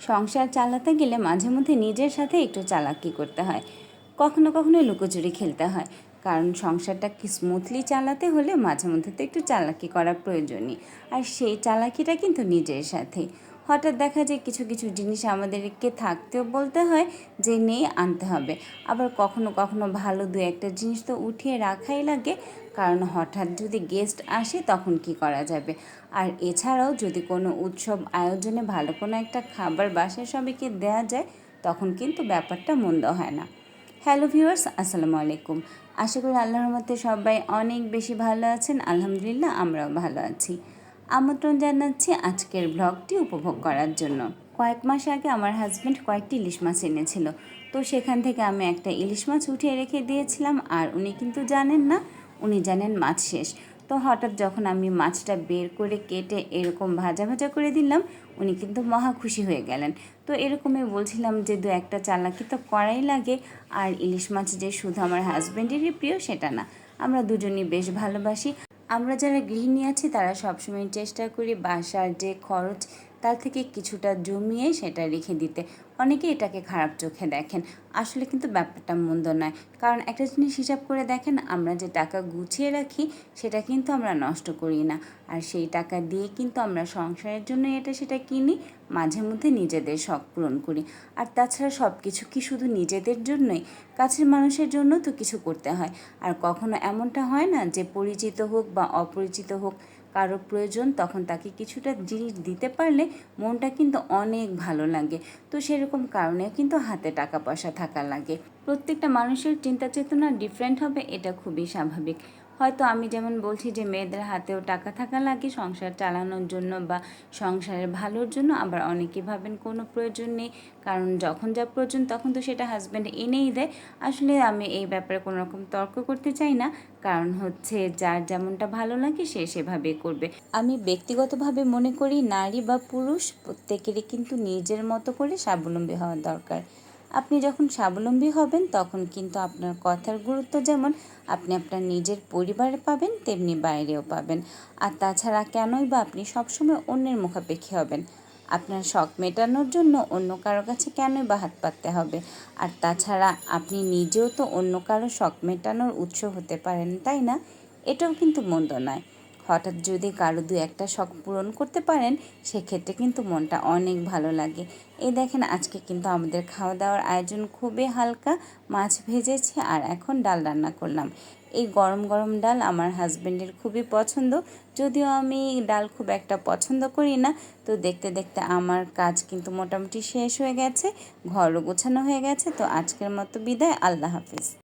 সংসার চালাতে গেলে মাঝে মধ্যে নিজের সাথে একটু চালাকি করতে হয়। কখনো কখনো লুকোচুরি খেলতে হয়। কারণ সংসারটা স্মুথলি চালাতে হলে মাঝে মধ্যে তো একটু চালাকি করা প্রয়োজনই। আর সেই চালাকিটা কিন্তু নিজের সাথে। হঠাৎ দেখা যায় কিছু কিছু জিনিস আমাদেরকে থাকতেও বলতে হয় যে নেই, আনতে হবে। আবার কখনো কখনো ভালো দু একটা জিনিস তো উঠিয়ে রাখাই লাগে, কারণ হঠাৎ যদি গেস্ট আসে তখন কি করা যাবে? আর এছাড়াও যদি কোনো উৎসব আয়োজনে ভালো কোনো একটা খাবার বাসায় সবাইকে দেওয়া যায়, তখন কিন্তু ব্যাপারটা মন্দ হয় না। হ্যালো ভিউয়ার্স আসসালামু আলাইকুম। আশা করি আল্লাহর মধ্যে সবাই অনেক বেশি ভালো আছেন। আলহামদুলিল্লাহ, আমরাও ভালো আছি। আমন্ত্রণ জানাচ্ছি আজকের ব্লগটি উপভোগ করার জন্য। কয়েক মাস আগে আমার হাজব্যান্ড কয়েকটি ইলিশ মাছ এনেছিল। তো সেখান থেকে আমি একটা ইলিশ মাছ উঠিয়ে রেখে দিয়েছিলাম আর উনি কিন্তু জানেন না, উনি জানেন মাছ শেষ। তো হঠাৎ যখন আমি মাছটা বের করে কেটে এরকম ভাজা ভাজা করে দিলাম, উনি কিন্তু মহা খুশি হয়ে গেলেন। তো এরকমই বলছিলাম যে দু একটা চালাকি তো করাই লাগে, আর ইলিশ মাছ যে শুধু আমার হাজব্যান্ডেরই প্রিয় সেটা না। আমরা দুজনই বেশ ভালোবাসি। আমরা যারা গৃহিণী আছি তারা সবসময় চেষ্টা করি বাসার যে খরচ তার থেকে কিছুটা জমিয়ে সেটা রেখে দিতে। অনেকে এটাকে খারাপ চোখে দেখেন। আসলে কিন্তু ব্যাপারটা মন্দ নয়। কারণ একটা জিনিস হিসাব করে দেখেন, আমরা যে টাকা গুছিয়ে রাখি, সেটা কিন্তু আমরা নষ্ট করি না। আর সেই টাকা দিয়ে কিন্তু আমরা সংসারের জন্য এটা সেটা কিনি, মাঝে মধ্যে নিজেদের শখ পূরণ করি। আর তাছাড়া সব কিছু কি শুধু নিজেদের জন্যই? কাছের মানুষের জন্য তো কিছু করতে হয়। আর কখনো এমনটা হয় না যে পরিচিত হোক বা অপরিচিত হোক কারও প্রয়োজন, তখন তাকে কিছুটা জিনিস দিতে পারলে মনটা কিন্তু অনেক ভালো লাগে। তো সেরকম কারণে কিন্তু হাতে টাকা পয়সা থাকা লাগে। প্রত্যেকটা মানুষের চিন্তা চেতনা ডিফারেন্ট হবে, এটা খুবই স্বাভাবিক। হয়তো আমি যেমন বলছি যে মেয়েদের হাতেও টাকা থাকা লাগে, সংসার চালানোর জন্য বা সংসারের ভালোর জন্য আবার অনেকে ভাবেন কোনো প্রয়োজন নেই। কারণ যখন যা প্রয়োজন তখন তো সেটা হাজব্যান্ড এনেই দেয়। আসলে আমি এই ব্যাপারে কোনো রকম তর্ক করতে চাই না। কারণ হচ্ছে যার যেমনটা ভালো লাগে সে সেভাবে করবে। আমি ব্যক্তিগতভাবে মনে করি নারী বা পুরুষ প্রত্যেকেরই কিন্তু নিজের মতো করে স্বাবলম্বী হওয়া দরকার। আপনি যখন স্বাবলম্বী হবেন, তখন কিন্তু আপনার কথার গুরুত্ব যেমন আপনি আপনার নিজের পরিবারে পাবেন, তেমনি বাইরেও পাবেন। আর তাছাড়া কেনই বা আপনি সবসময় অন্যের মুখাপেক্ষী হবেন? আপনার শখ মেটানোর জন্য অন্য কারও কাছে কেনই বা হাত পাততে হবে? আর তাছাড়া আপনি নিজেও তো অন্য কারও শখ মেটানোর উৎস হতে পারেন, তাই না? এটাও কিন্তু মন্দ নয়। হঠাৎ যদি কারও দু একটা শখ পূরণ করতে পারেন, সেক্ষেত্রে কিন্তু মনটা অনেক ভালো লাগে। এই দেখেন, আজকে কিন্তু আমাদের খাওয়া দাওয়ার আয়োজন খুবই হালকা, মাছ ভেজেছি আর এখন ডাল রান্না করলাম। এই গরম গরম ডাল আমার হাজব্যান্ডের খুবই পছন্দ। যদিও আমি ডাল খুব একটা পছন্দ করি না, তো দেখতে দেখতে আমার কাজ কিন্তু মোটামুটি শেষ হয়ে গেছে, ঘরও গোছানো হয়ে গেছে, তো আজকের মতো বিদায়, আল্লাহ হাফিজ।